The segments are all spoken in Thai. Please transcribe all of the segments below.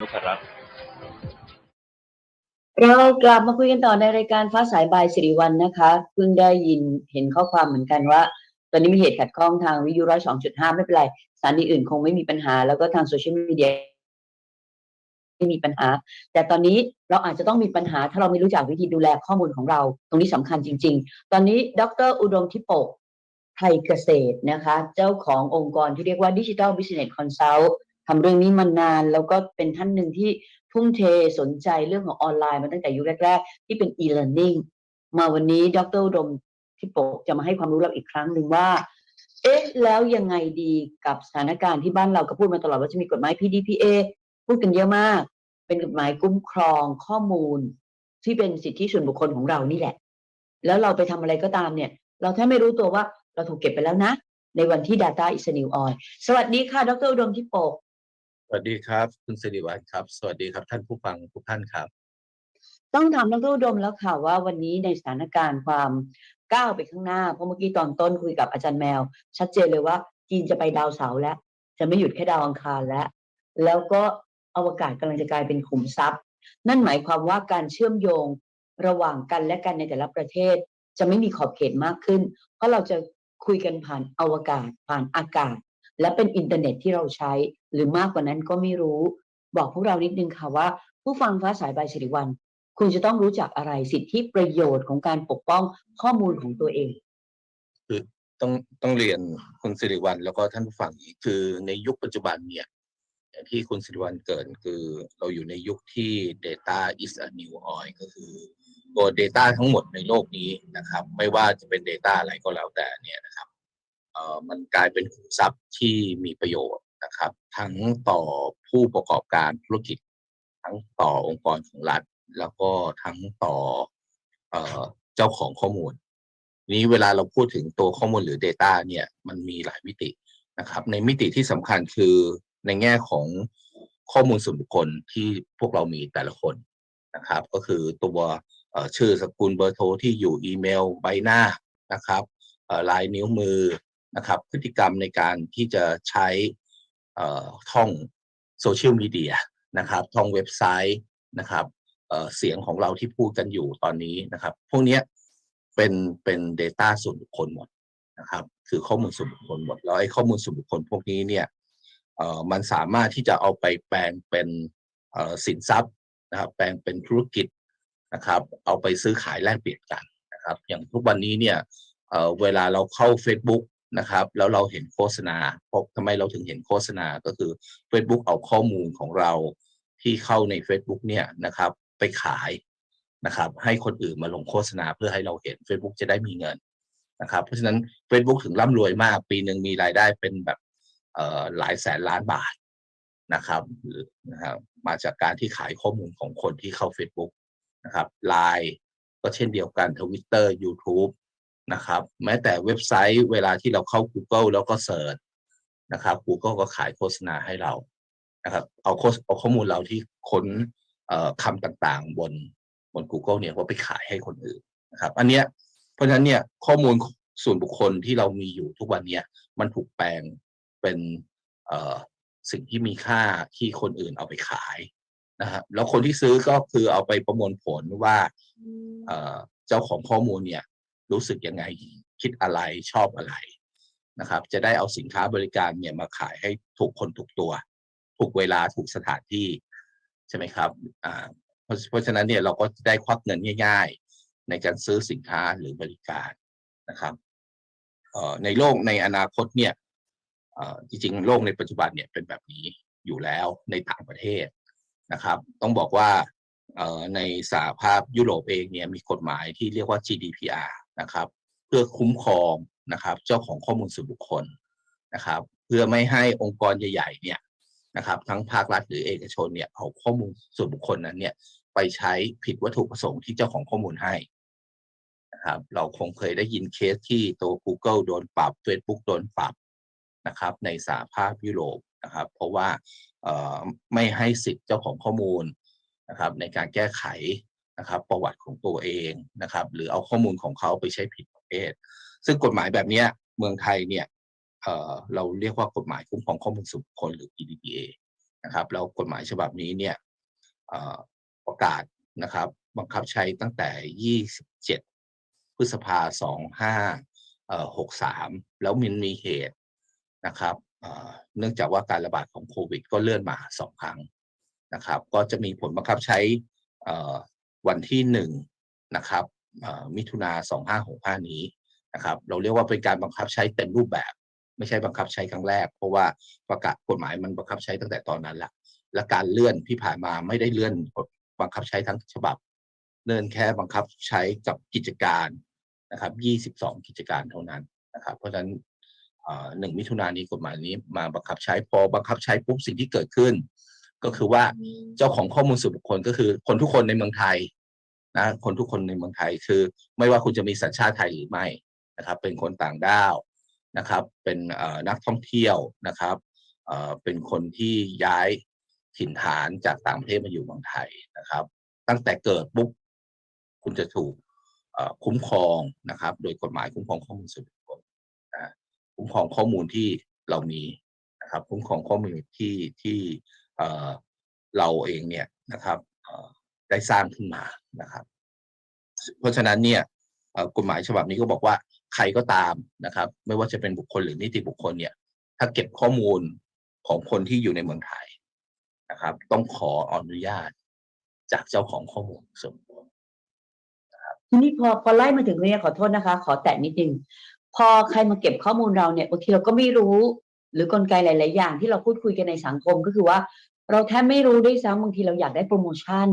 นพรัตน์เรากลับมาคุยกันต่อในรายการฟ้าสายบายสิริวัลนะคะเพิ่งได้ยินเห็นข้อความเหมือนกันว่า ตอนนี้มีเหตุขัดข้องทางวิทยุร้อยสองจุดห้าไม่เป็นไรสถานีอื่นคงไม่มีปัญหา แล้วก็ทางโซเชียลมีเดียไม่มีปัญหา แต่ตอนนี้เราอาจจะต้องมีปัญหา ถ้าเราไม่รู้จักวิธีดูแลข้อมูลของเรา ตรงนี้สำคัญจริง ๆ ตอนนี้ดรอุดมทิปโปกไทยเกษตรนะคะ เจ้าขององค์กรที่เรียกว่าดิจิทัลบิสเนสคอนซัลท์ ทำเรื่องนี้มานาน แล้วก็เป็นท่านหนึ่งที่ทุ่มเทสนใจเรื่องของออนไลน์มาตั้งแต่ยุคแรก ๆ ที่เป็น e-learning มาวันนี้ดรอุดมทิปโปกจะมาให้ความรู้เราอีกครั้งหนึ่งว่า เอ๊ะ แล้วยังไงดีกับสถานการณ์ที่บ้านเราก็พูดมาตลอดว่าจะมีกฎหมาย PDPA พูดกันเยอะมาก เป็นกฎหมายคุ้มครองข้อมูล ที่เป็นสิทธิส่วนบุคคลของเรานี่แหละ แล้วเราไปทำอะไรก็ตามเนี่ย เราแทบไม่รู้ตัวว่าเราถูกเก็บไปแล้วนะ ในวันที่ Data is a new oil สวัสดีค่ะ ดรอุดมทิปโปก สวัสดีครับ คุณสิริวัลครับ สวัสดีครับท่านผู้ฟังทุกท่านครับ ต้องถามดรอุดมแล้วค่ะว่าวันนี้ในสถานการณ์ความก้าวไปข้างหน้า เพราะเมื่อกี้ตอนต้นคุยกับอาจารย์แมว ชัดเจนเลยว่าจีนจะไปดาวเสาร์แล้ว จะไม่หยุดแค่ดาวอังคารแล้ว แล้วก็อวกาศกำลังจะกลายเป็นขุมทรัพย์ นั่นหมายความว่าการเชื่อมโยงระหว่างกันและกันในแต่ละประเทศ จะไม่มีขอบเขตมากขึ้น เพราะเราจะคุยกันผ่านอวกาศผ่านอากาศ และเป็นอินเทอร์เน็ตที่เราใช้ หรือมากกว่านั้นก็ไม่รู้ บอกพวกเรานิดนึงค่ะว่า ผู้ฟังฟ้าสายใบสิริวัลคุณจะต้องรู้จักอะไรสิทธิประโยชน์ของการปกป้องข้อมูลของตัวเอง คือต้องต้องเรียนคุณสิริวัลแล้วก็ท่านผู้ฟังอีกคือในยุคปัจจุบันเนี่ยอย่างที่คุณสิริวัลเกรินคือเราอยู่ในยุคที่ Data is a new oil ก็คือตัว Data ทั้งหมดในโลกนี้นะครับ ไม่ว่าจะเป็น Data อะไรก็แล้วแต่เนี่ยนะครับ มันกลายเป็นขุมทรัพย์ที่มีประโยชน์นะครับ ทั้งต่อผู้ประกอบการธุรกิจ ทั้งต่อองค์กรของรัฐ แล้วก็ทั้งต่อเจ้าของข้อมูล นี้เวลาเราพูดถึงตัวข้อมูลหรือ Data เนี่ยมันมีหลายมิตินะครับ ในมิติที่สำคัญคือในแง่ของข้อมูลส่วนบุคคลที่พวกเรามีแต่ละคนนะครับ ก็คือตัวชื่อสกุลเบอร์โทรที่อยู่อีเมลใบหน้านะครับลายนิ้วมือ นะครับพฤติกรรมในการที่จะใช้ท่องโซเชียลมีเดียนะครับท่องเว็บไซต์นะครับเเสียงของเราที่พูดกันอยู่ตอนนี้นะครับ พวกนี้เป็นเป็น Data ส่วนบุคคลหมดนะครับ คือข้อมูลส่วนบุคคลหมดแล้วไอ้ข้อมูลส่วนบุคคลพวกนี้เนี่ยเออมันสามารถที่จะเอาไปแปลงเป็นสินทรัพย์นะครับแปลงเป็นธุรกิจนะครับ เอาไปซื้อขายแลกเปลี่ยนกันนะครับ อย่างทุกวันนี้เนี่ยเออเวลาเราเข้า Facebook นะครับ แล้วเราเห็นโฆษณาเพราะทำไมเราถึงเห็นโฆษณาก็คือ Facebook เอาข้อมูลของเราที่เข้าใน Facebook เนี่ยนะครับ ไปขายนะครับ ให้คนอื่นมาลงโฆษณาเพื่อให้เราเห็น Facebook จะได้มีเงินนะครับ เพราะฉะนั้น Facebook ถึงร่ำรวยมาก ปีหนึ่งมีรายได้เป็นแบบหลายแสนล้านบาทนะครับหรือนะครับ มาจากการที่ขายข้อมูลของคนที่เข้า Facebook นะครับไลน์ก็เช่นเดียวกัน Twitter YouTube นะครับ แม้แต่เว็บไซต์เวลาที่เราเข้า Google แล้วก็เสิร์ชนะครับ Google ก็ขายโฆษณาให้เรานะครับเอาโเอาข้อมูลเราที่ค้นคำต่างๆ บนบน Google เนี่ยว่าไปขายให้คนอื่นนะครับ อันเนี้ยเพราะฉะนั้นเนี่ยข้อมูลส่วนบุคคลที่เรามีอยู่ทุกวันเนี้ยมันถูกแปลงเป็นสิ่งที่มีค่าที่คนอื่นเอาไปขายนะครับแล้วคนที่ซื้อก็คือเอาไปประมวลผลว่าเจ้าของข้อมูลเนี่ย รู้สึกยังไงคิดอะไรชอบอะไรนะครับ จะได้เอาสินค้าบริการเนี่ยมาขายให้ถูกคนถูกตัวถูกเวลาถูกสถานที่ใช่ไหมครับอ่าเพราะฉะนั้นเนี่ยเราก็ได้ควักเงินง่าย ๆ ในการซื้อสินค้าหรือบริการนะครับในโลกในอนาคตเนี่ยจริงๆ โลกในปัจจุบันเนี่ยเป็นแบบนี้อยู่แล้วในต่างประเทศนะครับ ต้องบอกว่าในสหภาพยุโรปเองเนี่ยมีกฎหมายที่เรียกว่า GDPR นะครับ เพื่อคุ้มครองนะครับ เจ้าของข้อมูลส่วนบุคคลนะครับ เพื่อไม่ให้องค์กรใหญ่ๆเนี่ยนะครับ ทั้งภาครัฐหรือเอกชนเนี่ยเอาข้อมูลส่วนบุคคลนั้นเนี่ยไปใช้ผิดวัตถุประสงค์ที่เจ้าของข้อมูลให้นะครับเราคงเคยได้ยินเคสที่ตัว Google โดนปรับ Facebook โดนปรับนะครับ ในสหภาพยุโรปนะครับ เพราะว่าเอ่อไม่ให้สิทธิ์เจ้าของข้อมูลนะครับ ในการแก้ไข นะครับประวัติของตัวเองนะครับ หรือเอาข้อมูลของเขาไปใช้ผิดประเภท ซึ่งกฎหมายแบบนี้เมืองไทยเนี่ยเเราเรียกว่ากฎหมายคุ้มครองข้อมูลส่วนบุคคลหรือ PDPA นะครับแล้วกฎหมายฉบับนี้เนี่ยประกาศนะครับบังคับใช้ตั้งแต่ 27 พฤษภา 2563 แล้วมันมีเหตุนะครับเนื่องจากว่าการระบาดของโควิด ก็เลื่อนมาสองครั้งนะครับ ก็จะมีผลบังคับใช้ วันที่หนึ่งนะครับมิถุนา2565นี้นะครับ เราเรียกว่าเป็นการบังคับใช้เต็มรูปแบบ ไม่ใช่บังคับใช้ครั้งแรก เพราะว่าประกาศกฎหมายมันบังคับใช้ตั้งแต่ตอนนั้นแหละและการเลื่อนที่ผ่านมาไม่ได้เลื่อนกฎบังคับใช้ทั้งฉบับ เลื่อนแค่บังคับใช้กับกิจการนะครับ22กิจการเท่านั้นนะครับ เพราะฉะนั้นหนึ่งมิถุนายนนี้กฎหมายนี้มาบังคับใช้พอบังคับใช้ปุ๊บสิ่งที่เกิดขึ้น ก็คือว่าเจ้าของข้อมูลส่วนบุคคลก็คือคนทุกคนในเมืองไทยนะคนทุกคนในเมืองไทยคือ ไม่ว่าคุณจะมีสัญชาติไทยหรือไม่นะครับ เป็นคนต่างด้าวนะครับ เป็นเอ่อนักท่องเที่ยวนะครับเอ่อเป็นคนที่ย้ายถิ่นฐานจากต่างประเทศมาอยู่เมืองไทยนะครับ ตั้งแต่เกิดปุ๊บคุณจะถูกเอ่อคุ้มครองนะครับ โดยกฎหมายคุ้มครองข้อมูลส่วนบุคคลนะคุ้มครองข้อมูลที่เรามีนะครับ คุ้มครองข้อมูลที่ที่ เเราเองเนี่ยนะครับได้สร้างขึ้นมานะครับ เพราะฉะนั้นเนี่ยกฎหมายฉบับนี้ก็บอกว่าใครก็ตามนะครับ ไม่ว่าจะเป็นบุคคลหรือนิติบุคคลเนี่ย ถ้าเก็บข้อมูลของคนที่อยู่ในเมืองไทยนะครับ ต้องขออนุญาตจากเจ้าของข้อมูลส่วนบุคคลทีนี้พอพอไล่มาถึงเนี่ยขอโทษนะคะ ขอแตะนิดนึงพอใครมาเก็บข้อมูลเราเนี่ยบางทีเราก็ไม่รู้ หรือกลไกหลาย ๆ อย่างที่เราพูดคุยกันในสังคมก็คือว่า เราแทบไม่รู้ด้วยซ้ำบางทีเราอยากได้โปรโมชั่น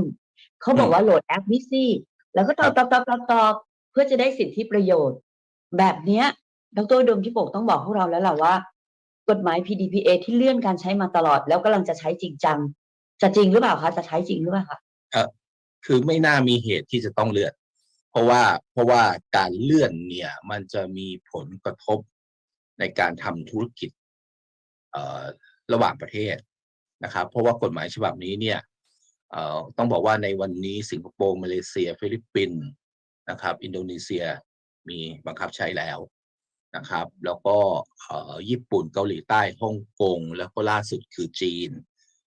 เขาบอกว่าโหลดแอปนี้สิแล้วก็ตอบตอบตอบตอบตอบเพื่อจะได้สิทธิประโยชน์ แบบเนี้ยดรดมที่ปกต้องบอกพวกเราแล้วแหละว่า กฎหมาย PDPA ที่เลื่อนการใช้มาตลอด แล้วกำลังจะใช้จริงจังจะจริงหรือเปล่าคะจะใช้จริงหรือเปล่าคะคือไม่น่ามีเหตุที่จะต้องเลื่อน เพราะว่าเพราะว่าการเลื่อนเนี่ยมันจะมีผลกระทบในการทำธุรกิจเอ่อ ระหว่างประเทศนะครับ เพราะว่ากฎหมายฉบับนี้เนี่ยต้องบอกว่าในวันนี้สิงคโปร์มาเลเซีย ฟิลิปปินส์นะครับ อินโดนีเซียมีบังคับใช้แล้วนะครับ แล้วก็ญี่ปุ่นเกาหลีใต้ฮ่องกงแล้วก็ล่าสุดคือจีน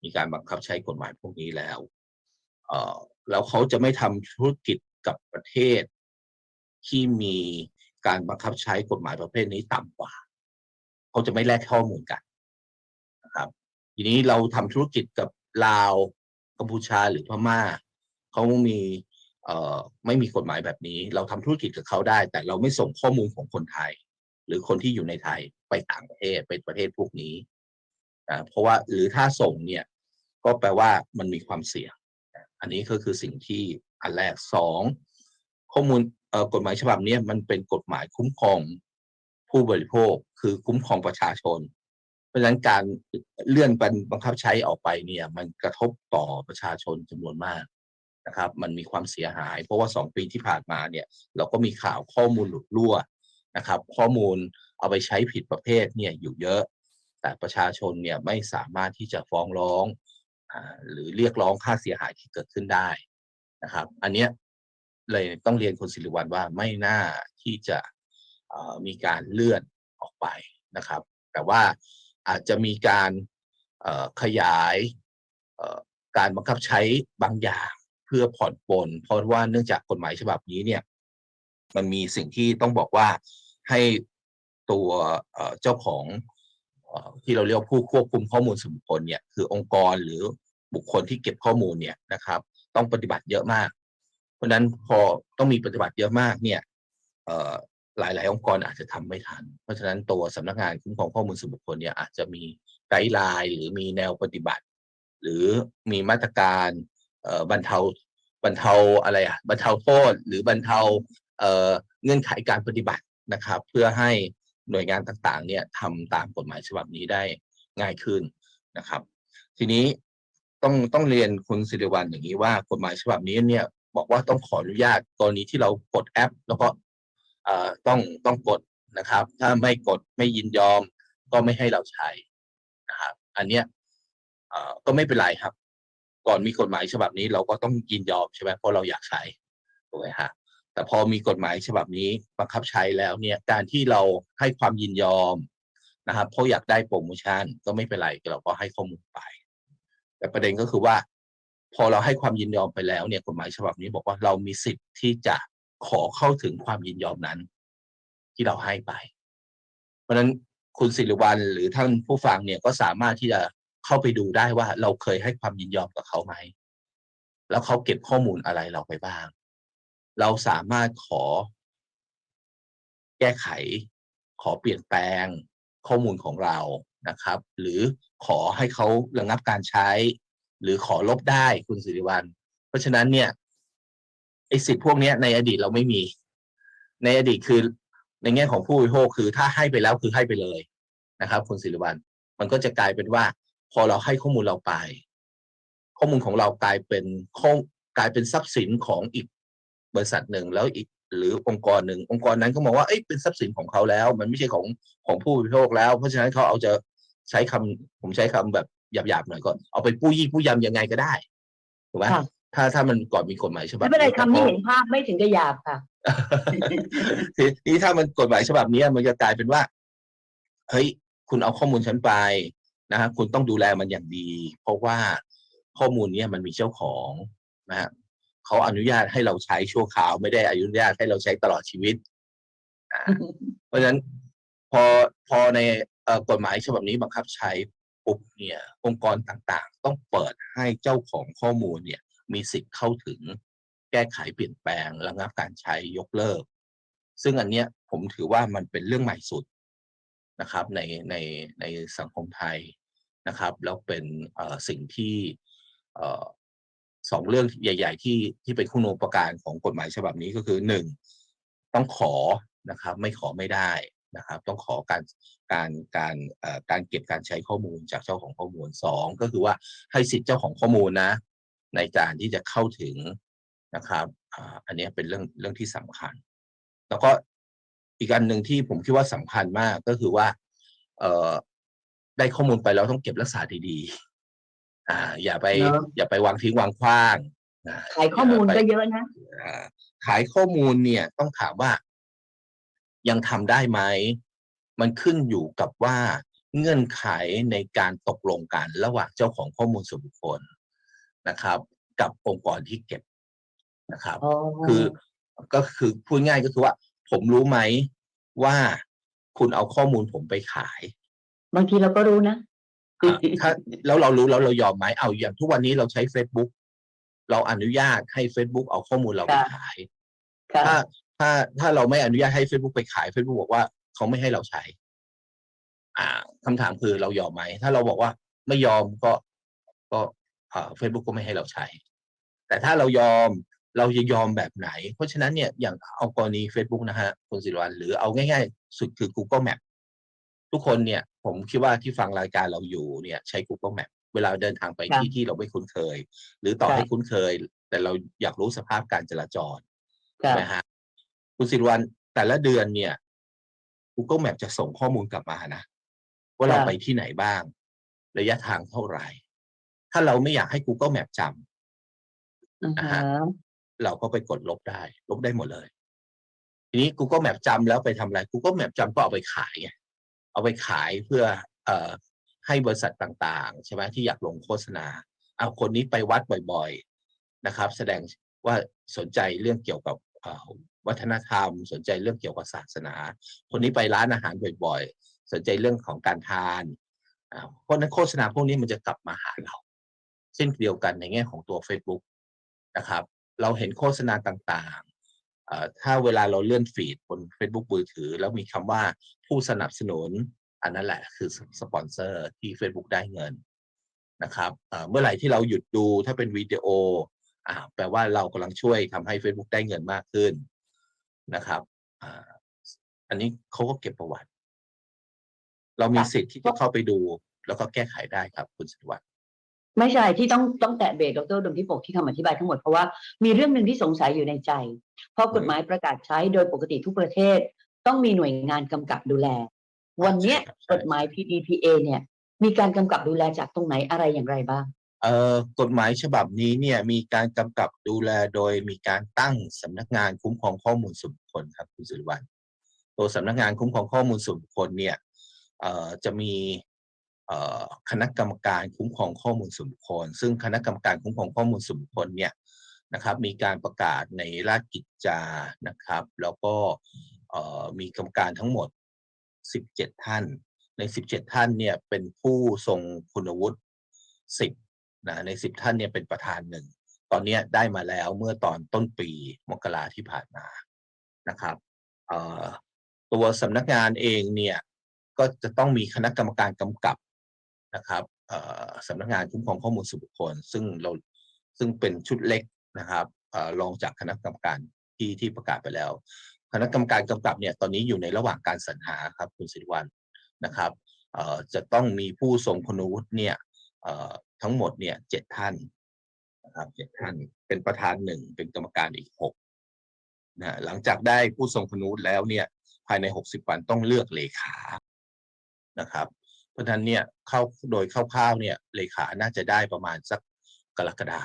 มีการบังคับใช้กฎหมายพวกนี้แล้วแล้วเขาจะไม่ทำธุรกิจกับประเทศ ที่มีการบังคับใช้กฎหมายประเภทนี้ต่ำกว่า เขาจะไม่แลกข้อมูลกัน นะครับ ทีนี้เราทำธุรกิจกับลาวกัมพูชาหรือพม่าเขามีเอ่อไม่มีกฎหมายแบบนี้ เราทำธุรกิจกับเขาได้ แต่เราไม่ส่งข้อมูลของคนไทย หรือคนที่อยู่ในไทยไปต่างประเทศไปประเทศพวกนี้อ่าเพราะว่าหรือถ้าส่งเนี่ยก็แปลว่ามันมีความเสี่ยง อันนี้ก็คือสิ่งที่อันแรกสองข้อมูลกฎหมายฉบับนี้มันเป็นกฎหมายคุ้มครองผู้บริโภค คือคุ้มครองประชาชนะฉะนั้นการเลื่อนเป็นบังคับใช้ออกไปเนี่ย มันกระทบต่อประชาชนจำนวนมากนะครับ มันมีความเสียหาย เพราะว่าสองปีที่ผ่านมาเนี่ย เราก็มีข่าวข้อมูลหลุดรั่วนะครับ ข้อมูลเอาไปใช้ผิดประเภทเนี่ยอยู่เยอะ แต่ประชาชนเนี่ยไม่สามารถที่จะฟ้องร้องอหรือเรียกร้องค่าเสียหายที่เกิดขึ้นได้นะครับ อันเนี้ยเลยต้องเรียนคุณสิริวัลว่าไม่น่าที่จะมีการเลื่อนออกไปนะครับ แต่ว่า อาจจะมีการขยายการบังคับใช้บางอย่างเพื่อผ่อนปลนเพราะว่าเนื่องจากกฎหมายฉบับนี้เนี่ยมันมีสิ่งที่ต้องบอกว่าให้ตัวเจ้าของอที่เราเรียกผู้ควบคุมข้อมูลส่วนบุคคลเนี่ยคือองค์กรหรือบุคคลที่เก็บข้อมูลเนี่ยนะครับ ต้องปฏิบัติเยอะมาก เพราะฉะนั้นพอต้องมีปฏิบัติเยอะมากเนี่ย หลาย ๆ องค์กรอาจจะทำไม่ทัน เพราะฉะนั้นตัวสำนักงานคุ้มครองข้อมูลส่วนบุคคลเนี่ยอาจจะมีไกด์ไลน์หรือมีแนวปฏิบัติ หรือมีมาตรการบรรเทาบรรเทาอะไรอะบรรเทาโทษหรือบรรเทาเงื่อนไขการปฏิบัตินะครับ เพื่อให้หน่วยงานต่างๆเนี่ยทำตามกฎหมายฉบับนี้ได้ง่ายขึ้นนะครับ ทีนี้ต้องต้องเรียนคุณสิริวัลอย่างนี้ว่ากฎหมายฉบับนี้เนี่ยบอกว่าต้องขออนุญาตกรณีที่เรากดแอป แล้วก็ ต้องต้องกดนะครับ ถ้าไม่กดไม่ยินยอมก็ไม่ให้เราใช้นะครับ อันเนี้ยก็ไม่เป็นไรครับ ก่อนมีกฎหมายฉบับนี้เราก็ต้องยินยอมใช่ไหมเพราะเราอยากใช้ถูกไหมฮะแต่พอมีกฎหมายฉบับนี้บังคับใช้แล้วเนี่ยการที่เราให้ความยินยอมนะครับเพราะอยากได้โปรโมชั่นก็ไม่เป็นไรเราก็ให้ข้อมูลไป แต่ประเด็นก็คือว่า พอเราให้ความยินยอมไปแล้วเนี่ยกฎหมายฉบับนี้บอกว่าเรามีสิทธิ์ที่จะ ขอเข้าถึงความยินยอมนั้น ที่เราให้ไป เพราะฉะนั้นคุณสิริวัลหรือท่านผู้ฟังเนี่ยก็สามารถที่จะเข้าไปดูได้ว่าเราเคยให้ความยินยอมกับเขาไหม แล้วเขาเก็บข้อมูลอะไรเราไปบ้าง เราสามารถขอ แก้ไข ขอเปลี่ยนแปลงข้อมูลของเรานะครับ หรือขอให้เขาระงับการใช้ หรือขอลบได้คุณสิริวัลเพราะฉะนั้นเนี่ย ไอ้สิทธิ์พวกนี้ในอดีตเราไม่มี ในอดีตคือในแง่ของผู้บริโภคคือถ้าให้ไปแล้วคือให้ไปเลยนะครับคุณสิริวัลมันก็จะกลายเป็นว่า พอเราให้ข้อมูลเราไป ข้อมูลของเรากลายเป็นข้อกลายเป็นทรัพย์สินของอีกบริษัทหนึ่งแล้วอีกหรือองค์กรหนึ่งองค์กรนั้นก็มองว่าเอ้ยเป็นทรัพย์สินของเขาแล้ว มันไม่ใช่ของของผู้บริโภคแล้ว เพราะฉะนั้นเขาเอาจะใช้คำผมใช้คำแบบหยาบๆหน่อยก็เอาไปปู้ยี่ปู้ยำยังไงก็ได้ถูกไหม ถ้าถ้ามันก่อนมีกฎหมายฉบับไม่เป็นไรนี้คำนี้พอเห็นภาพไม่ถึงกับหยาบค่ะทีนี้ถ้ามันกฎหมายฉบับนี้มันจะกลายเป็นว่า เฮ้ย คุณเอาข้อมูลฉันไปนะฮะคุณต้องดูแลมันอย่างดี เพราะว่าข้อมูลเนี้ยมันมีเจ้าของนะฮะเขาอนุญาตให้เราใช้ชั่วคราวไม่ได้อนุญาตให้เราใช้ตลอดชีวิตอ่าเพราะฉะนั้นพอพอในเอ่อกฎหมายฉบับนี้บังคับใช้ปุ๊บเนี่ย องค์กรต่างๆ ต้องเปิดให้เจ้าของข้อมูลเนี่ย มีสิทธิ์เข้าถึง แก้ไขเปลี่ยนแปลงระงับการใช้ยกเลิก ซึ่งอันเนี้ยผมถือว่ามันเป็นเรื่องใหม่สุดนะครับในในในสังคมไทยนะครับ แล้วเป็นสิ่งที่สองเรื่องใหญ่ ๆ ที่ที่เป็นคุณูปการของกฎหมายฉบับนี้ก็คือหนึ่งต้องขอนะครับ ไม่ขอไม่ได้นะครับ ต้องขอการการการการเก็บการใช้ข้อมูลจากเจ้าของข้อมูลสองก็คือว่าให้สิทธิ์เจ้าของข้อมูลนะ ในการที่จะเข้าถึงนะครับอ่าอันเนี้ยเป็นเรื่องเรื่องที่สำคัญ แล้วก็อีกอันหนึ่งที่ผมคิดว่าสำคัญมากก็คือว่าเอ่อได้ข้อมูลไปแล้วต้องเก็บรักษาดีๆอ่า อย่าไปเนอะอย่าไปวางทิ้งวางขว้างอ่ขายข้อมูลย่าก็ไปเยอะนะอ่าขายข้อมูลเนี่ย ต้องถามว่า ยังทำได้ไหมมันขึ้นอยู่กับว่าเงื่อนไขในการตกลงกันระหว่างเจ้าของข้อมูลส่วนบุคคล นะครับ กับองค์กรที่เก็บนะครับอ๋อคือก็คือพูดง่ายก็คือว่า ผมรู้ไหมว่าคุณเอาข้อมูลผมไปขาย บางทีเราก็รู้นะอะถ้าแล้วเรารู้แล้วเรายอมไหมเอาอย่างทุกวันนี้เราใช้ Facebook เราอนุญาตให้ Facebook เอาข้อมูลเราไปค่ะขายค่ะถ้าถ้าถ้าเราไม่อนุญาตให้ Facebook ไปขาย Facebook บอกว่าเขาไม่ให้เราใช้ อ่าคำถามคือเรายอมไหม ถ้าเราบอกว่าไม่ยอมก็ก็ อ่า Facebook ก็ไม่ให้เราใช้ แต่ถ้าเรายอมเราจะยอมแบบไหน เพราะฉะนั้นเนี่ยอย่างเอากรณี Facebook นะฮะคุณสิริวัลหรือเอาง่ายๆ สุดคือ Google Map ทุกคนเนี่ยผมคิดว่าที่ฟังรายการเราอยู่เนี่ยใช้ Google Map เวลาเดินทางไปค่ะที่ที่เราไม่คุ้นเคย หรือต่อค่ะให้คุ้นเคย แต่เราอยากรู้สภาพการจราจรค่ะนะฮะคุณสิริวัลแต่ละเดือนเนี่ย Google Map จะส่งข้อมูลกลับมานะ ว่าเราค่ะไปที่ไหนบ้าง ระยะทางเท่าไหร่ ถ้าเราไม่อยากให้ Google Map จำอืออ่าฮะฮะเราก็ไปกดลบได้ ลบได้หมดเลย ทีนี้ Google Map จำแล้วไปทำอะไร Google Map จำก็เอาไปขายไงเอาไปขายเพื่อเอ่อให้บริษัทต่างๆ ใช่ไหมที่อยากลงโฆษณา เอาคนนี้ไปวัดบ่อยๆนะครับ แสดงว่าสนใจเรื่องเกี่ยวกับเอ่อวัฒนธรรม สนใจเรื่องเกี่ยวกับศาสนา คนนี้ไปร้านอาหารบ่อยๆ สนใจเรื่องของการทานอ่าเพราะฉะนั้นโฆษณาพวกนี้มันจะกลับมาหาเราเช่นเดียวกันในแง่ของตัว Facebook นะครับ เราเห็นโฆษณาต่างๆ ถ้าเวลาเราเลื่อนฟีดบน Facebook มือถือ แล้วมีคำว่าผู้สนับสนุน อันนั้นแหละคือสปอนเซอร์ที่ Facebook ได้เงินนะครับเมื่อไหร่ที่เราหยุดดูถ้าเป็นวิดีโอแปลว่าเรากำลังช่วยทำให้ Facebook ได้เงินมากขึ้นนะครับอันนี้เขาก็เก็บประวัติ เรามีสิทธิ์ที่จะเข้าไปดู แล้วก็แก้ไขได้ครับคุณสิริวัฒน์ ไม่ใช่ที่ต้องต้องแตะเบรกดรดมพิปกที่คำอธิบายทั้งหมดเพราะว่ามีเรื่องหนึ่งที่สงสัยอยู่ในใจ เพราะกฎหมายประกาศใช้โดยปกติทุกประเทศ ต้องมีหน่วยงานกำกับดูแล วันเนี้ยใช่ครับใช่กฎหมาย PDPA เนี่ย มีการกำกับดูแลจากตรงไหนอะไรอย่างไรบ้างเอ่อกฎหมายฉบับนี้เนี่ยมีการกำกับดูแลโดยมีการตั้งสำนักงานคุ้มครองข้อมูลส่วนบุคคลครับคุณสิริวัลย์ตัวสำนักงานคุ้มครองข้อมูลส่วนบุคคลเนี่ยเอ่อจะมีเอ่อ คณะกรรมการคุ้มครองข้อมูลส่วนบุคคล ซึ่งคณะกรรมการคุ้มครองข้อมูลส่วนบุคคลเนี่ยนะครับมีการประกาศในราชกิจจานะครับ แล้วก็มีกรรมการทั้งหมด 17 ท่าน ใน 17 ท่านเนี่ยเป็นผู้ทรงคุณวุฒิ 10นะใน 10 ท่านเนี่ยเป็นประธานหนึ่งตอนนี้ได้มาแล้วเมื่อตอนต้นปีมกราที่ผ่านมานะครับตัวสำนักงานเองเนี่ยก็จะต้องมีคณะกรรมการกำกับ นะครับเอ่อสำนักงานคุ้มครองข้อมูลส่วนบุคคล ซึ่งเราซึ่งเป็นชุดเล็กนะครับเอ่อรองจากคณะกรรมการที่ที่ประกาศไปแล้ว คณะกรรมการกำกับเนี่ยตอนนี้อยู่ในระหว่างการสรรหาครับคุณสิริวัลนะครับเอ่อจะต้องมีผู้ทรงคุณวุฒิเนี่ยเอ่อทั้งหมดเนี่ยเจ็ดท่านนะครับเจ็ดท่านเป็นประธานหนึ่งเป็นกรรมการอีกหกนะหลังจากได้ผู้ทรงคุณวุฒิแล้วเนี่ยภายในหกสิบวันต้องเลือกเลขานะครับ ราะฉะนั้นเนี่ยเข้าโดยคร่าวๆเนี่ยเลขาน่าจะได้ประมาณสักกรกฎา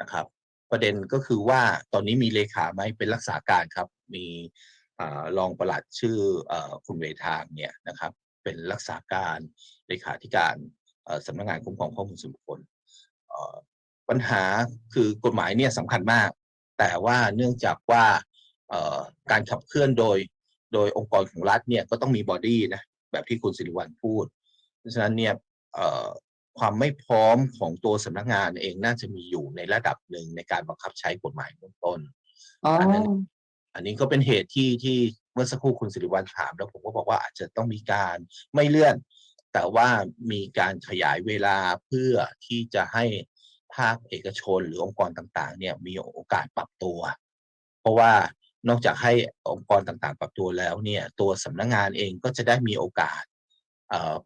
นะครับ ประเด็นก็คือว่าตอนนี้มีเลขาไหมเป็นรักษาการครับ มีรอ่ารองปลัดชื่ออคุณเวทางเนี่ยนะครับเป็นรักษาการเลขาธิการสำนักงานคุ้มครองข้อมูลส่วนบุคคลปัญหาคือกฎหมายเนี่ยสำคัญมาก แต่ว่าเนื่องจากว่าการขับเคลื่อนโดย โดยองค์กรของรัฐเนี่ยก็ต้องมีบอดี้นะแบบที่คุณสิริวัลพูด เพราะฉะนั้นเนี่ยเอ่อความไม่พร้อมของตัวสำนักงานเองน่าจะมีอยู่ในระดับหนึ่งในการบังคับใช้กฎหมายเบื้องต้นอ๋ออันนั้นอันนี้ก็เป็นเหตุที่ที่เมื่อสักครู่คุณสิริวัลถาม แล้วผมก็บอกว่าอาจจะต้องมีการไม่เลื่อน แต่ว่ามีการขยายเวลาเพื่อที่จะให้ภาคเอกชนหรือองค์กรต่างๆ เนี่ยมีโอกาสปรับตัว เพราะว่านอกจากให้องค์กรต่างๆ ปรับตัวแล้วเนี่ย ตัวสำนักงานเองก็จะได้มีโอกาสเอ่อ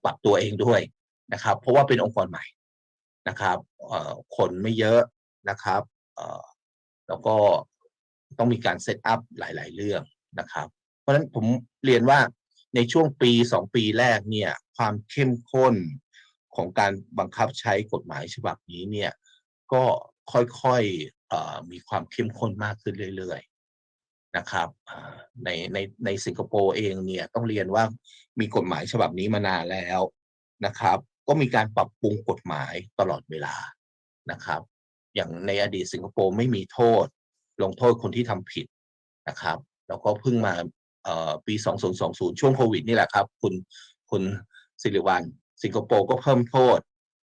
ปรับตัวเองด้วยนะครับ เพราะว่าเป็นองค์กรใหม่นะครับคนไม่เยอะนะครับแล้วก็ต้องมีการเซตอัพหลาย ๆ เรื่องนะครับ เพราะฉะนั้นผมเรียนว่าในช่วงปีสองปีแรกเนี่ยความเข้มข้นของการบังคับใช้กฎหมายฉบับนี้เนี่ยก็ค่อยๆมีความเข้มข้นมากขึ้นเรื่อย ๆ นะครับในในในสิงคโปร์เองเนี่ยต้องเรียนว่า มีกฎหมายฉบับนี้มานานแล้วนะครับ ก็มีการปรับปรุงกฎหมายตลอดเวลานะครับ อย่างในอดีตสิงคโปร์ไม่มีโทษ ลงโทษคนที่ทำผิดนะครับ แล้วก็เพิ่งมาปี 2020 ช่วงโควิดนี่แหละครับ คุณคุณสิริวัลสิงคโปร์ก็เพิ่มโทษ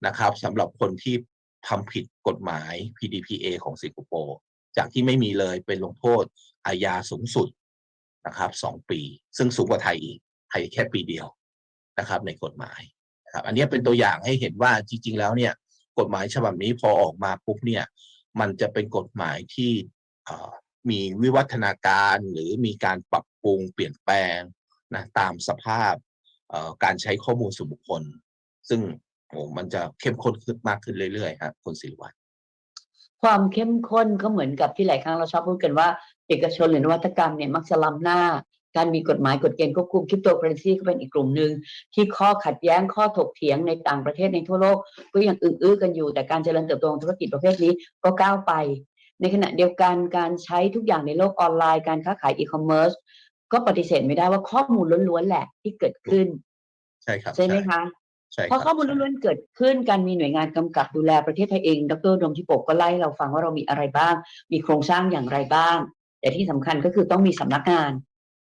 นะครับสำหรับคนที่ทำผิดกฎหมาย PDPA ของสิงคโปร์จากที่ไม่มีเลยเป็นลงโทษอาญาสูงสุดนะครับสองปี ซึ่งสูงกว่าไทยอีก ไทยแค่ปีเดียวนะครับ ในกฎหมายนะครับ อันนี้เป็นตัวอย่างให้เห็นว่าจริง ๆ แล้วเนี่ย กฎหมายฉบับนี้พอออกมาปุ๊บเนี่ย มันจะเป็นกฎหมายที่มีวิวัฒนาการหรือมีการปรับปรุงเปลี่ยนแปลงนะตามสภาพการใช้ข้อมูลส่วนบุคคล ซึ่งโอ้มันจะเข้มข้นขึ้นมากขึ้นเรื่อยๆครับคุณศิริวัลย์ความเข้มข้นก็เหมือนกับที่หลายครั้งเราชอบพูดกันว่า เอกชนหรือนวัตกรรมเนี่ยมักจะล้ำหน้า การมีกฎหมายกฎเกณฑ์ควบคุมคริปโตเคอเรนซีก็เป็นอีกกลุ่มหนึ่งที่ข้อขัดแย้งข้อถกเถียงในต่างประเทศในทั่วโลก ก็ยังอื้อๆกันอยู่ แต่การเจริญเติบโตของธุรกิจประเภทนี้ก็ก้าวไป ในขณะเดียวกันการใช้ทุกอย่างในโลกออนไลน์การค้าขายอีคอมเมิร์ซก็ปฏิเสธไม่ได้ว่าข้อมูลล้วนๆแหละที่เกิดขึ้น ใช่ครับใช่ไหมคะใช่เพราะคข้รัอบมูลล้วนๆเกิดขึ้นการมีหน่วยงานกำกับดูแลประเทศไทยเอง ดรดมทิปกก็ไล่ให้เราฟังว่าเรามีอะไรบ้าง มีโครงสร้างอย่างไรบ้าง แต่ที่สำคัญก็คือต้องมีสำนักงาน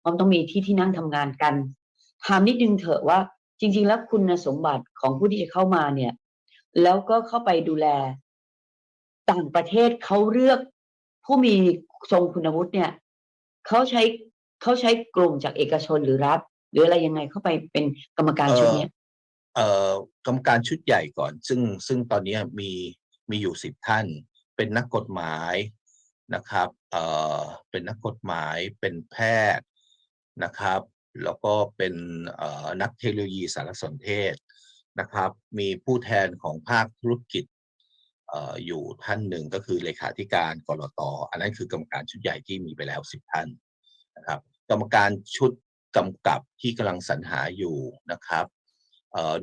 มันต้องมีที่ที่นั่งทำงานกันถามนิดนึงเถอะว่า จริง ๆ แล้วคุณสมบัติของผู้ที่จะเข้ามาเนี่ย แล้วก็เข้าไปดูแล ต่างประเทศเขาเลือกผู้มีทรงคุณวุฒิเนี่ยเขาใช้เขาใช้กลุ่มจากเอกชนหรือรัฐหรืออะไรยังไงเข้าไปเป็นกรรมการชุดนี้เอ่อกรรมการชุดใหญ่ก่อน ซึ่งซึ่งตอนนี้มีมีอยู่สิบท่าน เป็นนักกฎหมายนะครับเอ่อเป็นนักกฎหมายเป็นแพทย์ นะครับ แล้วก็เป็นนักเทคโนโลยีสารสนเทศนะครับ มีผู้แทนของภาคธุรกิจอยู่ท่านหนึ่งก็คือเลขาธิการกรตอ.อันนั้นคือกรรมการชุดใหญ่ที่มีไปแล้วสิบท่านนะครับ กรรมการชุดกำกับที่กำลังสรรหาอยู่นะครับ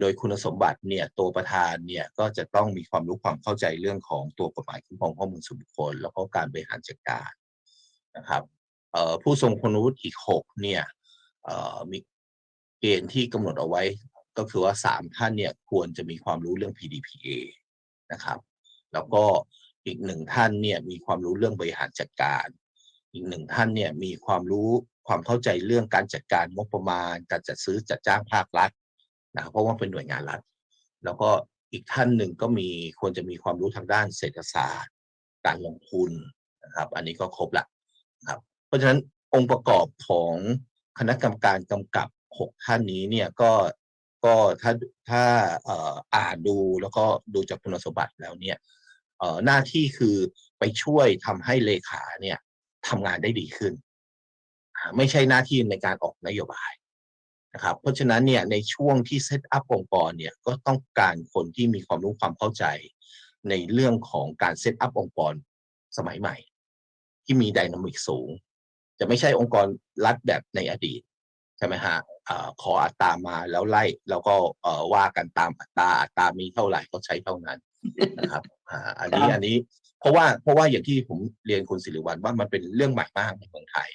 โดยคุณสมบัติเนี่ยตัวประธานเนี่ยก็จะต้องมีความรู้ความเข้าใจเรื่องของตัวกฎหมายคุ้มครองข้อมูลส่วนบุคคล แล้วก็การบริหารจัดการนะครับ ผู้ทรงคุณวุฒิอีกหกเนี่ยมีเกณฑ์ที่กำหนดเอาไว้ก็คือว่าสามท่านเนี่ยควรจะมีความรู้เรื่อง PDPA นะครับ แล้วก็อีกหนึ่งท่านเนี่ยมีความรู้เรื่องบริหารจัดการ อีกหนึ่งท่านเนี่ยมีความรู้ความเข้าใจเรื่องการจัดการงบประมาณ การจัดซื้อจัดจ้างภาครัฐนะครับเพราะว่าเป็นหน่วยงานรัฐ แล้วก็อีกท่านหนึ่งก็มีควรจะมีความรู้ทางด้านเศรษฐศาสตร์ การลงทุนนะครับ อันนี้ก็ครบละครับ เพราะฉะนั้นองค์ประกอบของคณะกรรมการกำกับหกท่านนี้เนี่ยก็ก็ถ้าถ้าอ่ออ่านดูแล้วก็ดูจากคุณสมบัติแล้วเนี่ยหน้าที่คือไปช่วยทำให้เลขาเนี่ยทำงานได้ดีขึ้น ไม่ใช่หน้าที่ในการออกนโยบายนะครับ เพราะฉะนั้นเนี่ยในช่วงที่เซตอัพองค์กรเนี่ยก็ต้องการคนที่มีความรู้ความเข้าใจในเรื่องของการเซตอัพองค์กรสมัยใหม่ ที่มีไดนามิกสูง จะไม่ใช่องค์กรรัฐแบบในอดีตใช่ไหมฮะอ่าขออัตรามาแล้วไล่แล้วก็เอ่อว่ากันตามอัตราอัตรามีเท่าไหร่ก็ใช้เท่านั้นนะครับอ่าอันนี้ครับอันนี้เพราะว่าเพราะว่าอย่างที่ผมเรียนคุณสิริวัลว่ามันเป็นเรื่องใหม่มากในเมืองไทย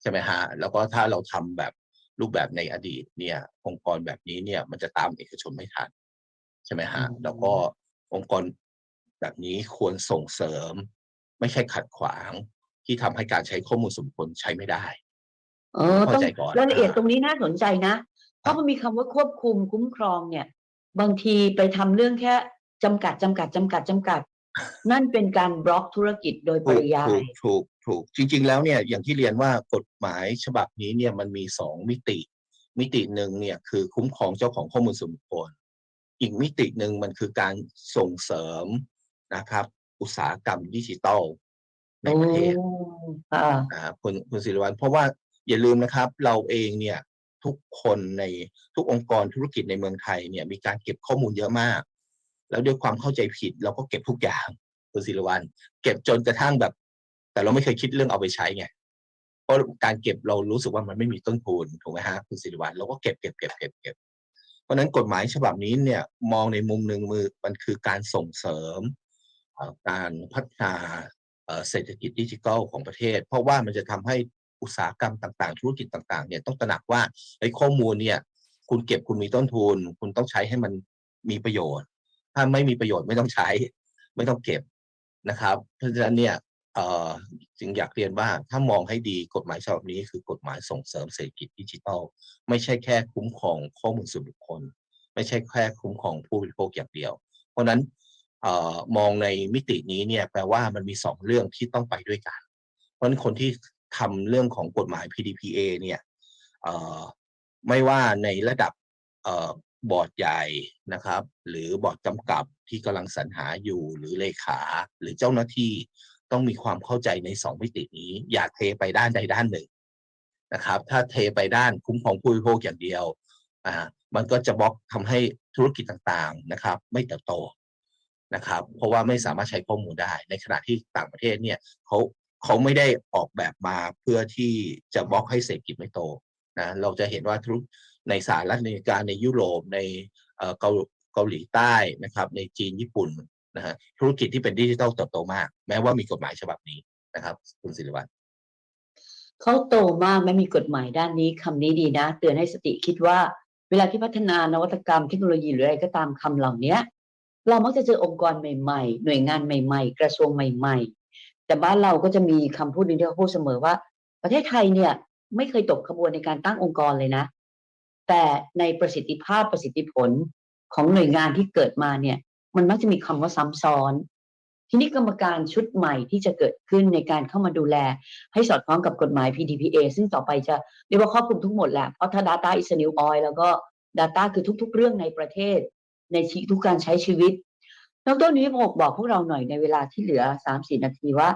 ใช่ไหมฮะแล้วก็ถ้าเราทำแบบรูปแบบในอดีตเนี่ยองค์กรแบบนี้เนี่ยมันจะตามเอกชนไม่ทันใช่ไหมฮะอืมแล้วก็องค์กรแบบนี้ควรส่งเสริม ไม่ใช่ขัดขวาง ที่ทำให้การใช้ข้อมูลส่วนบุคคลใช้ไม่ได้เออเข้าต้องใจก่อนรายละเอียดอ่าตรงนี้น่าสนใจนะ เพราะมันมีคำว่าควบคุมคุ้มครองเนี่ย บางทีไปทำเรื่องแค่จำกัดจำกัดจำกัดจำกัด นั่นเป็นการบล็อกธุรกิจโดยปถูกริยาถูยกถูกถูกจริง ๆ แล้วเนี่ยอย่างที่เรียนว่ากฎหมายฉบับนี้เนี่ยมันมีสองมิติ มิติหนึ่งเนี่ยคือคุ้มครองเจ้าของข้อมูลส่วนบุคคลอีกมิติหนึ่งมันคือการส่งเสริมนะครับ อุตสาหกรรมดิจิทัล ในประเทศโอ้ค่ะอ่าคุณคุณศิริวัลเพราะว่าอย่าลืมนะครับ เราเองเนี่ยทุกคนในทุกองค์กรธุรกิจในเมืองไทยเนี่ยมีการเก็บข้อมูลเยอะมาก แล้วด้วยความเข้าใจผิด เราก็เก็บทุกอย่างคุณศิริวัลเก็บจนกระทั่งแบบ แต่เราไม่เคยคิดเรื่องเอาไปใช้ไงเพราะการเก็บเรารู้สึกว่ามันไม่มีต้นทุนถูกไหมฮะคุณศิริวัลเราก็เก็บเก็บเก็บเก็บเก็บเพราะฉะนั้นกฎหมายฉบับนี้เนี่ยมองในมุมหนึ่งมือมันคือการส่งเสริมเอ่อการพัฒนา เศรษฐกิจดิจิทัลของประเทศ เพราะว่ามันจะทำให้อุตสาหกรรมต่างๆ ธุรกิจต่างๆเนี่ยต้องตระหนักว่าไอ้ข้อมูลเนี่ยคุณเก็บคุณมีต้นทุน คุณต้องใช้ให้มันมีประโยชน์ ถ้าไม่มีประโยชน์ไม่ต้องใช้ ไม่ต้องเก็บนะครับ เพราะฉะนั้นเนี่ยเออจึงอยากเรียนว่าถ้ามองให้ดีกฎหมายฉบับนี้คือกฎหมายส่งเสริมเศรษฐกิจดิจิทัล ไม่ใช่แค่คุ้มครองข้อมูลส่วนบุคคล ไม่ใช่แค่คุ้มครองผู้บริโภคอย่างเดียว เพราะฉะนั้น ออมองในมิตินี้เนี่ยแปลว่ามันมีสองเรื่องที่ต้องไปด้วยกัน เพราะฉะนั้นคนที่ทำเรื่องของกฎหมาย PDPA เนี่ยเอ่อไม่ว่าในระดับออบอร์ดใหญ่นะครับ หรือบอร์ดกำกับที่กำลังสรรหาอยู่หรือเลขาหรือเจ้าหน้าที่ต้องมีความเข้าใจในสองมิตินี้ อย่าเทไปด้านใดด้านหนึ่งนะครับ ถ้าเทไปด้านคุ้มครองผู้บริโภคอย่างเดียวอ่ามันก็จะบล็อกทำให้ธุรกิจต่างๆนะครับ ไม่เติบโต นะครับ เพราะว่าไม่สามารถใช้ข้อมูลได้ ในขณะที่ต่างประเทศเนี่ยเขาเขาไม่ได้ออกแบบมาเพื่อที่จะบล็อกให้เศรษฐกิจไม่โตนะเราจะเห็นว่าทุกในสหรัฐอเมริกาในยุโรปในเออเกาเกาหลีใต้นะครับ ในจีนญี่ปุ่นนะฮะธุรกิจที่เป็นดิจิทัลเติบโตมาก แม้ว่ามีกฎหมายฉบับนี้นะครับ คุณศิริวัลย์เขาโตมากไม่มีกฎหมายด้านนี้คำนี้ดีนะ เตือนให้สติคิดว่า เวลาที่พัฒนานวัตกรรมเทคโนโลยีหรืออะไรก็ตามคำเหล่าเนี้ย เรามักจะเจอองค์กรใหม่ๆ หน่วยงานใหม่ ๆ กระทรวงใหม่ ๆ แต่บ้านเราก็จะมีคำพูดหนึงที่เขาพูดเสมอว่า ประเทศไทยเนี่ยไม่เคยตกขบวนในการตั้งองค์กรเลยนะ แต่ในประสิทธิภาพประสิทธิผลของหน่วยงานที่เกิดมาเนี่ย มันมักจะมีคำว่าซ้ำซ้อน ทีนี้กรรมการชุดใหม่ที่จะเกิดขึ้นในการเข้ามาดูแล ให้สอดคล้องกับกฎหมาย PDPA ซึ่งต่อไปจะเรียกว่าครอบคลุมทุกหมดแหละเพราะถ้า Data is a new oil แล้วก็ Data คือทุก ๆ เรื่องในประเทศ ในชีวิตทุกการใช้ชีวิตดรนิพกบอกพวกเราหน่อยในเวลาที่เหลือสามสี่นาทีว่า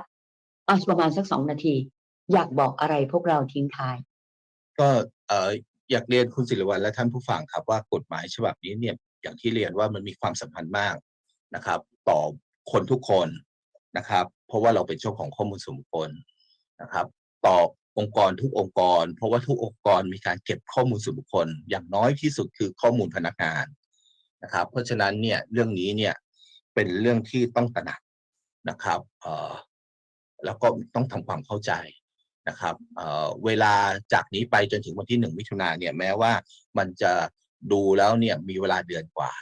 อะประมาณสักสองนาที อยากบอกอะไรพวกเราทิ้งท้าย ก็เอออยากเรียนคุณศิริวัลและท่านผู้ฟังครับว่ากฎหมายฉบับนี้เนี่ยอย่างที่เรียนว่ามันมีความสำคัญมากนะครับ ต่อคนทุกคนนะครับ เพราะว่าเราเป็นเจ้าของข้อมูลส่วนบุคคลนะครับ ต่อองค์กรทุกองค์กร เพราะว่าทุกองค์กรมีการเก็บข้อมูลส่วนบุคคล อย่างน้อยที่สุดคือข้อมูลพนักงาน นะครับ เพราะฉะนั้นเนี่ยเรื่องนี้เนี่ยเป็นเรื่องที่ต้องตระหนักนะครับเอ่อแล้วก็ต้องทำความเข้าใจนะครับเอ่อเวลาจากนี้ไปจนถึงวันที่หนึ่งมิถุนาเนี่ยแม้ว่ามันจะดูแล้วเนี่ยมีเวลาเดือนกว่า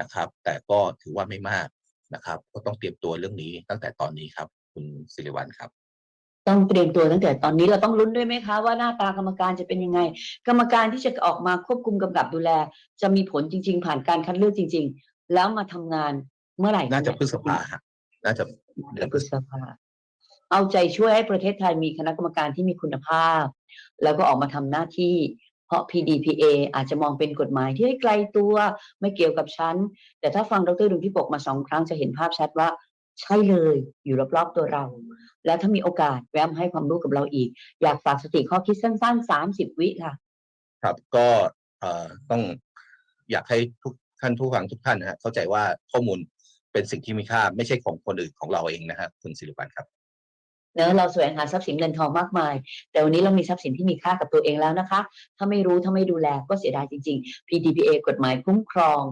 นะครับ แต่ก็ถือว่าไม่มากนะครับ ก็ต้องเตรียมตัวเรื่องนี้ตั้งแต่ตอนนี้ครับ คุณสิริวัลครับ ต้องเตรียมตัวตั้งแต่ตอนนี้เราต้องลุ้นด้วยไหมคะว่าหน้าตากรรมการจะเป็นยังไง กรรมการที่จะออกมาควบคุมกำกับดูแล จะมีผลจริง ๆ ผ่านการคัดเลือกจริง ๆ แล้วมาทำงานเมื่อไหร่น่าจะพฤษภาฮะน่าจะเดือนพฤษภาเอาใจช่วยให้ประเทศไทยมีคณะกรรมการที่มีคุณภาพ แล้วก็ออกมาทำหน้าที่ เพราะ PDPA อาจจะมองเป็นกฎหมายที่ให้ไกลตัวไม่เกี่ยวกับฉันแต่ถ้าฟังดรดุลพิปกมาสองครั้งจะเห็นภาพชัดว่า ใช่เลยอยู่รอบๆตัวเรา และถ้ามีโอกาสแวะมาให้ความรู้กับเราอีก อยากฝากสติข้อคิดสั้นๆ30วิค่ะ ครับก็เอ่อต้องอยากให้ทุกท่านผู้ฟังทุกท่านนะฮะเข้าใจว่าข้อมูลเป็นสิ่งที่มีค่าไม่ใช่ของคนอื่นของเราเองนะฮะคุณสิริวัลครับ เนอะเราแสวงหาทรัพย์สินเงินทองมากมาย แต่วันนี้เรามีทรัพย์สินที่มีค่ากับตัวเองแล้วนะคะ ถ้าไม่รู้ถ้าไม่ดูแลก็เสียดายจริงๆ PDPA กฎหมายคุ้มครอง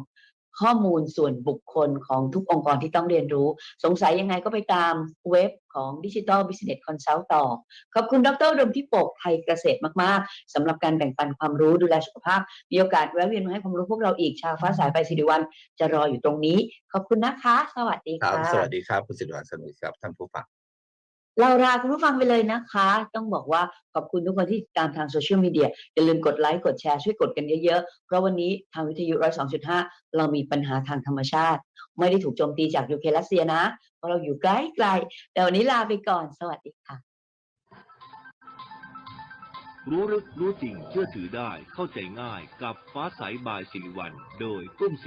ข้อมูลส่วนบุคคลของทุกองค์กรที่ต้องเรียนรู้ สงสัยยังไงก็ไปตามเว็บของ Digital Business Consult ต่อ ขอบคุณดรดมที่ปกไทยเกษตรมากๆสำหรับการแบ่งปันความรู้ดูแลสุขภาพ มีโอกาสแวะเวียนมาให้ความรู้พวกเราอีกชาวฟ้าสายไปสิริวัลจะรออยู่ตรงนี้ ขอบคุณนะคะ สวัสดีครับ ค่ะ สวัสดีครับ คุณสิริวัลสวัสดีครับท่านผู้ฟัง เราลาคุณผู้ฟังไปเลยนะคะ ต้องบอกว่าขอบคุณทุกคนที่ติดตามทางโซเชียลมีเดียอย่าลืมกดไลค์กดแชร์ช่วยกดกันเยอะๆ เพราะวันนี้ทางวิทยุร้อยสองจุดห้าเรามีปัญหาทางธรรมชาติ ไม่ได้ถูกโจมตีจากยูเครนรัสเซียนะ เพราะเราอยู่ใกล้ๆแต่วันนี้ลาไปก่อนสวัสดีค่ะ รู้ลึกรู้จริงเชื่อถือได้เข้าใจง่ายกับฟ้าใสบายสิริวัลโดยกุ้งสิ